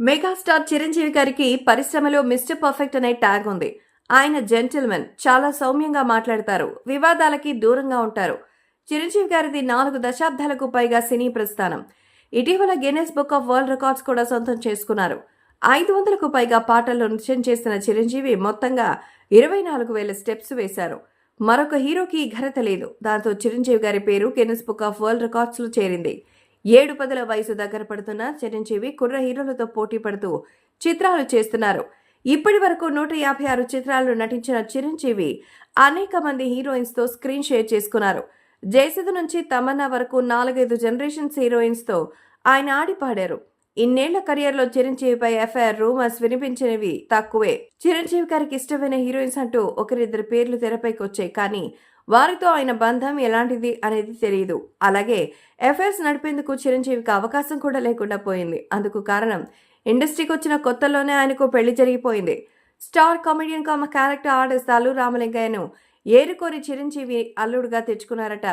Megastar Chiranjeevi గారికి పరిశ్రమలో mister perfect అనే ట్యాగ్ ఉంది. ఆయన జెంటిల్మెన్ చాలా సౌమ్యంగా మాట్లాడతారు వివాదాలకి దూరంగా ఉంటారు. చిరంజీవి గారిది నాలుగు దశాబ్దాలకు పైగా సినీ ప్రస్థానం. ఇటీవల Guinness book of world records కూడా సొంతం చేసుకున్నారు. ఐదు వందలకు పైగా పాటల్లో నృత్యం చేసిన చిరంజీవి మొత్తంగా ఇరవై నాలుగు వేల స్టెప్స్ వేశారు. మరొక హీరోకి ఘనత లేదు. దాంతో చిరంజీవి గారి పేరు గిన్నెస్ బుక్ ఆఫ్ వరల్డ్ రికార్డ్స్లో చేరింది. ఏడు పదుల వయసు దగ్గర పడుతున్న చిరంజీవి కుర్ర హీరోలతో పోటీ పడుతూ చిత్రాలు చేస్తున్నారు. ఇప్పటి వరకు నూట యాభై ఆరు చిత్రాల్లో నటించిన చిరంజీవి అనేక మంది హీరోయిన్స్తో స్క్రీన్ షేర్ చేసుకున్నారు. జయసుధ నుంచి తమన్నా వరకు నాలుగైదు జనరేషన్స్ హీరోయిన్స్తో ఆయన ఆడి పాడారు. ఇన్నేళ్ళ కెరియర్లో చిరంజీవిపై ఎఫ్ఐఆర్ రూమర్స్ వినిపించినవి తక్కువే. చిరంజీవి గారికి ఇష్టమైన హీరోయిన్స్ అంటూ ఒకరిద్దరు పేర్లు తెరపైకి వచ్చాయి కానీ వారితో ఆయన బంధం ఎలాంటిది అనేది తెలియదు అలాగే ఎఫ్ఐఆర్స్ నడిపేందుకు చిరంజీవికి అవకాశం కూడా లేకుండా పోయింది. అందుకు కారణం ఇండస్ట్రీకి వచ్చిన కొత్తలోనే ఆయనకు పెళ్ళి జరిగిపోయింది. స్టార్ కామెడియన్ కామ క్యారెక్టర్ ఆర్టిస్ట్ అల్లు రామలింగయ్యను ఏరుకోరి చిరంజీవి అల్లుడుగా తెచ్చుకున్నారట.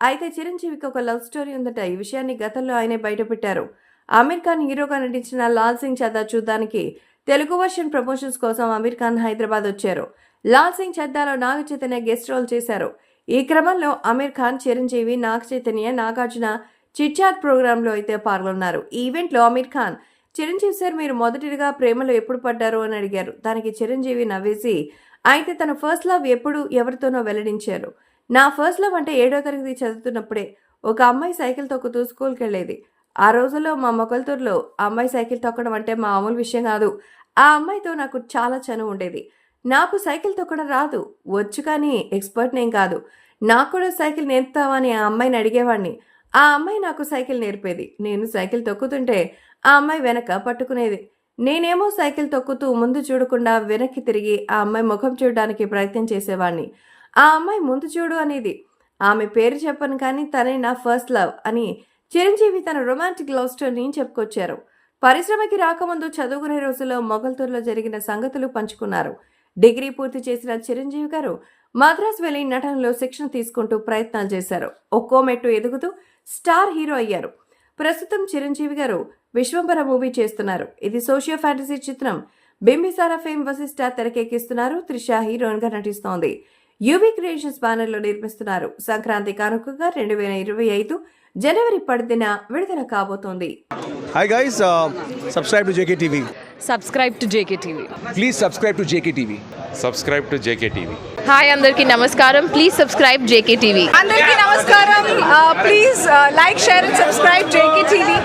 అయితే చిరంజీవికి ఒక లవ్ స్టోరీ ఉందట. ఈ విషయాన్ని గతంలో ఆయనే బయటపెట్టారు. అమీర్ ఖాన్ హీరోగా నటించిన లాల్ సింగ్ చద్దా చూడ్డానికి తెలుగు వర్షన్ ప్రమోషన్స్ కోసం అమీర్ ఖాన్ హైదరాబాద్ వచ్చారు. లాల్ సింగ్ చద్దాలో నాగ చైతన్య గెస్ట్ రోల్ చేశారు. ఈ క్రమంలో అమీర్ ఖాన్ చిరంజీవి నాగ చైతన్య నాగార్జున చిట్చాట్ ప్రోగ్రాంలో అయితే పాల్గొన్నారు. ఈ ఈవెంట్లో అమీర్ ఖాన్ చిరంజీవి సార్ మీరు మొదటిగా ప్రేమలో ఎప్పుడు పడ్డారు అని అడిగారు. దానికి చిరంజీవి నవ్వేసి అయితే తన ఫస్ట్ లవ్ ఎప్పుడు ఎవరితోనో వెల్లడించారు. నా ఫస్ట్ లవ్ అంటే ఏడో తరగతి చదువుతున్నప్పుడే ఒక అమ్మాయి సైకిల్ తొక్కుతూ స్కూల్కి వెళ్ళేది. ఆ రోజుల్లో మా మొగల్తూరులో ఆ అమ్మాయి సైకిల్ తొక్కడం అంటే మామూలు విషయం కాదు. ఆ అమ్మాయితో నాకు చాలా చనువు ఉండేది. నాకు సైకిల్ తొక్కడం రాదు. వచ్చు కానీ ఎక్స్పర్ట్ నేను కాదు. నాకు కూడా సైకిల్ నేర్పుతావని ఆ అమ్మాయిని అడిగేవాడిని. ఆ అమ్మాయి నాకు సైకిల్ నేర్పేది. నేను సైకిల్ తొక్కుతుంటే ఆ అమ్మాయి వెనక పట్టుకునేది. నేనేమో సైకిల్ తొక్కుతూ ముందు చూడకుండా వెనక్కి తిరిగి ఆ అమ్మాయి ముఖం చూడడానికి ప్రయత్నం చేసేవాడిని. ఆ అమ్మాయి ముందు చూడు అనేది. ఆమె పేరు చెప్పను కానీ తనే నా ఫస్ట్ లవ్ అని చిరంజీవి తన రొమాంటిక్ లవ్ స్టోరీని చెప్పుకొచ్చారు. పరిశ్రమకి రాకముందు చదువుకునే రోజుల్లో మొగల్తూరులో జరిగిన సంగతులు పంచుకున్నారు. డిగ్రీ పూర్తి చేసిన చిరంజీవి గారు మద్రాస్ వెళ్ళి నటనలో శిక్షణ తీసుకుంటూ ప్రయత్నాలు చేశారు. ఒక్కో మెట్టు ఎదుగుతూ స్టార్ హీరో అయ్యారు. ప్రస్తుతం చిరంజీవి గారు విశ్వంబర మూవీ చేస్తున్నారు. ఇది సోషియో ఫ్యాంటసీ చిత్రం. బింబిసారా ఫేమ్ వశిష్ట తెరకెక్కిస్తున్నారు. త్రిష హీరోయిన్గా నటిస్తోంది. యూవీ క్రియేషన్స్ బ్యానర్లో నిర్మిస్తున్నారు. సంక్రాంతి కానుకగా రెండు వేల ఇరవై ఐదు జనవరి పదిన విడుదల కాబోతోంది. Hi guys, uh, subscribe to JKTV. Subscribe to JK TV Please subscribe to JKTV. subscribe to JKTV. Hi అందరికీ నమస్కారం. ప్లీజ్ సబ్స్క్రైబ్ జేకే టీవీ అందరికీ నమస్కారం. Please like share and subscribe JK TV